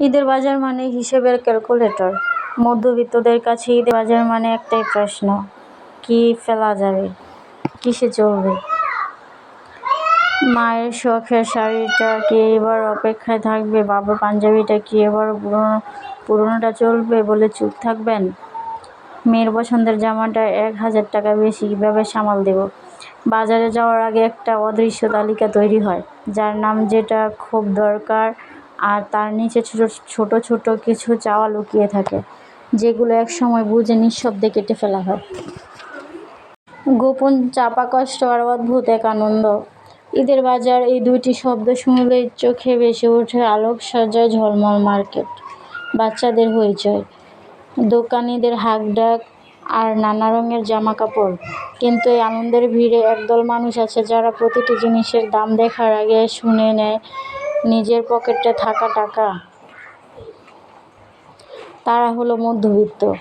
ঈদের বাজার মানে হিসেবের ক্যালকুলেটর। মধ্যবিত্তদের কাছে ঈদের বাজার মানে একটাই প্রশ্ন, কি ফেলা যাবে? কিসে চলবে? মায়ের শখের শাড়িটা কি এবার অপেক্ষায় থাকবে? বাবার পাঞ্জাবিটা কি এবার পুরনো, পুরনোটা চলবে বলে চুপ থাকবেন? মেয়ের পছন্দের জামাটা এক হাজার টাকা বেশি কীভাবে সামাল দেব? বাজারে যাওয়ার আগে একটা অদৃশ্য তালিকা তৈরি হয়, যার নাম যেটা খুব দরকার আর তার নিচে ছোট ছোট ছোট কিছু চাওয়া লুকিয়ে থাকে, যেগুলো এক সময় বুঝে নিঃশব্দে কেটে ফেলা হয়। গোপন চাপা কষ্ট আর অদ্ভুত এক আনন্দ। ঈদের বাজার এই দুইটি শব্দ শুনলেই চোখে ভেসে ওঠে আলোক সজ্জায় ঝলমল মার্কেট, বাচ্চাদের হইচয় দোকানিদের হাঁক ডাক আর নানা রঙের জামা কাপড় কিন্তু এই আনন্দের ভিড়ে একদল মানুষ আছে যারা প্রতিটি জিনিসের দাম দেখার আগে শুনে নেয় নিজের পকেটে থাকা টাকা। তারা হলো মধ্যবিত্ত।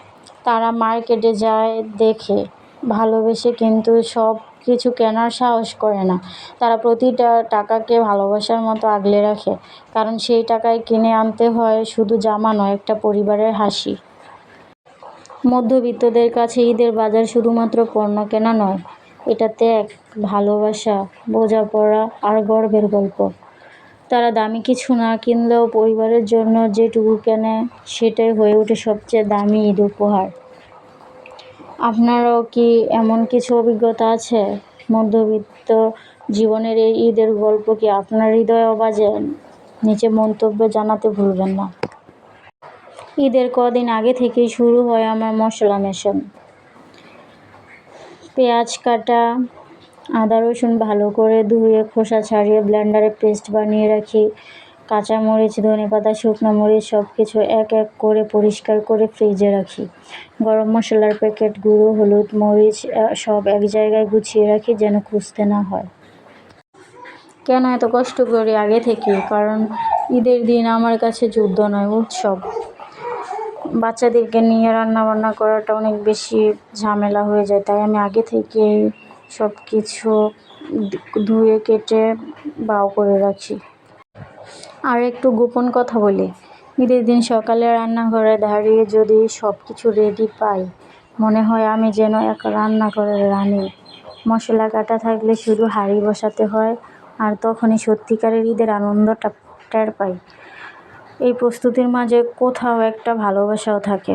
তারা মার্কেটে যায়, দেখে, ভালোবেসে কিন্তু সব কিছু কেনার সাহস করে না। তারা প্রতিটা টাকাকে ভালোবাসার মতো আগলে রাখে, কারণ সেই টাকায় কিনে আনতে হয় শুধু জামা নয়, একটা পরিবারের হাসি। মধ্যবিত্তদের কাছে ঈদের বাজার শুধুমাত্র পণ্য কেনা নয় এটা ত্যাগ ভালোবাসা, বোঝাপড়া আর গর্বের গল্প। তারা দামি কিছু না কিনলেও পরিবারের জন্য যেটুকু কেনে, সেটাই হয়ে ওঠে সবচেয়ে দামি ঈদ উপহার। আপনারও কি এমন কিছু অভিজ্ঞতা আছে? মধ্যবিত্ত জীবনের এই ঈদের গল্প কি আপনার হৃদয়েও বাজে? নিচে মন্তব্য জানাতে ভুলবেন না। ঈদের কদিন আগে থেকেই শুরু হয় আমার মশলা মেশান। পেঁয়াজ কাটা আদা, রসুন ভালো করে ধুয়ে খোসা ছাড়িয়ে ব্লেন্ডারে পেস্ট বানিয়ে রাখি। কাঁচামরিচ ধনেপাতা শুকনো মরিচ সব কিছু এক এক করে পরিষ্কার করে ফ্রিজে রাখি। গরম মশলার প্যাকেট গুঁড়ো, হলুদ মরিচ সব এক জায়গায় গুছিয়ে রাখি যেন খুঁজতে না হয়। কেন এত কষ্ট করি আগে থেকে? কারণ ঈদের দিন আমার কাছে যুদ্ধ নয়, উৎসব। বাচ্চাদেরকে নিয়ে রান্না বান্না করাটা অনেক বেশি ঝামেলা হয়ে যায়, তাই আমি আগে থেকে সব কিছু ধুয়ে কেটে বাও করে রাখি। আর একটু গোপন কথা বলি। ঈদের দিন সকালে রান্নাঘরে দাঁড়িয়ে যদি সব কিছু রেডি পাই, মনে হয় আমি যেন এক রান্নাঘরের রানী। মশলা কাটা থাকলে শুধু হাঁড়ি বসাতে হয়, আর তখনই সত্যিকারের ঈদের আনন্দটা টের পাই। এই প্রস্তুতির মাঝে কোথাও একটা ভালোবাসাও থাকে।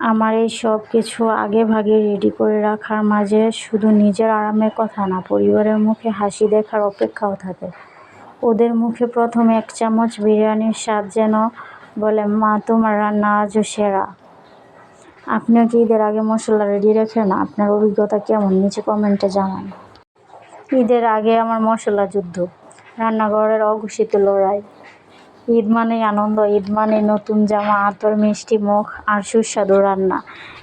আমার এই সব কিছু আগে ভাগে রেডি করে রাখার মাঝে শুধু নিজের আরামের কথা না, পরিবারের মুখে হাসি দেখার অপেক্ষাও থাকে। ওদের মুখে প্রথম এক চামচ বিরিয়ানির স্বাদ যেন বলে, মা, তোমার রান্না আজও সেরা। আপনিও কি ঈদের আগে মশলা রেডি রাখেন আপনার অভিজ্ঞতা কেমন? নিচে কমেন্টে জানান। ঈদের আগে আমার মশলা যুদ্ধ, রান্নাঘরের অঘোষিত লড়াই। ঈদ মানে আনন্দ, ঈদ মানে নতুন জামা, আতর, মিষ্টি, মুখ আর সুস্বাদু রান্না।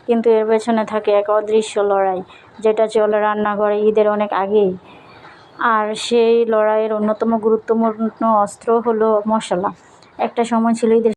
কিন্তু এর পেছনে থাকে এক অদৃশ্য লড়াই, যেটা চলে রান্নাঘরে ঈদের অনেক আগেই। আর সেই লড়াইয়ের অন্যতম গুরুত্বপূর্ণ অস্ত্র হলো মশলা। একটা সময় ছিল ঈদের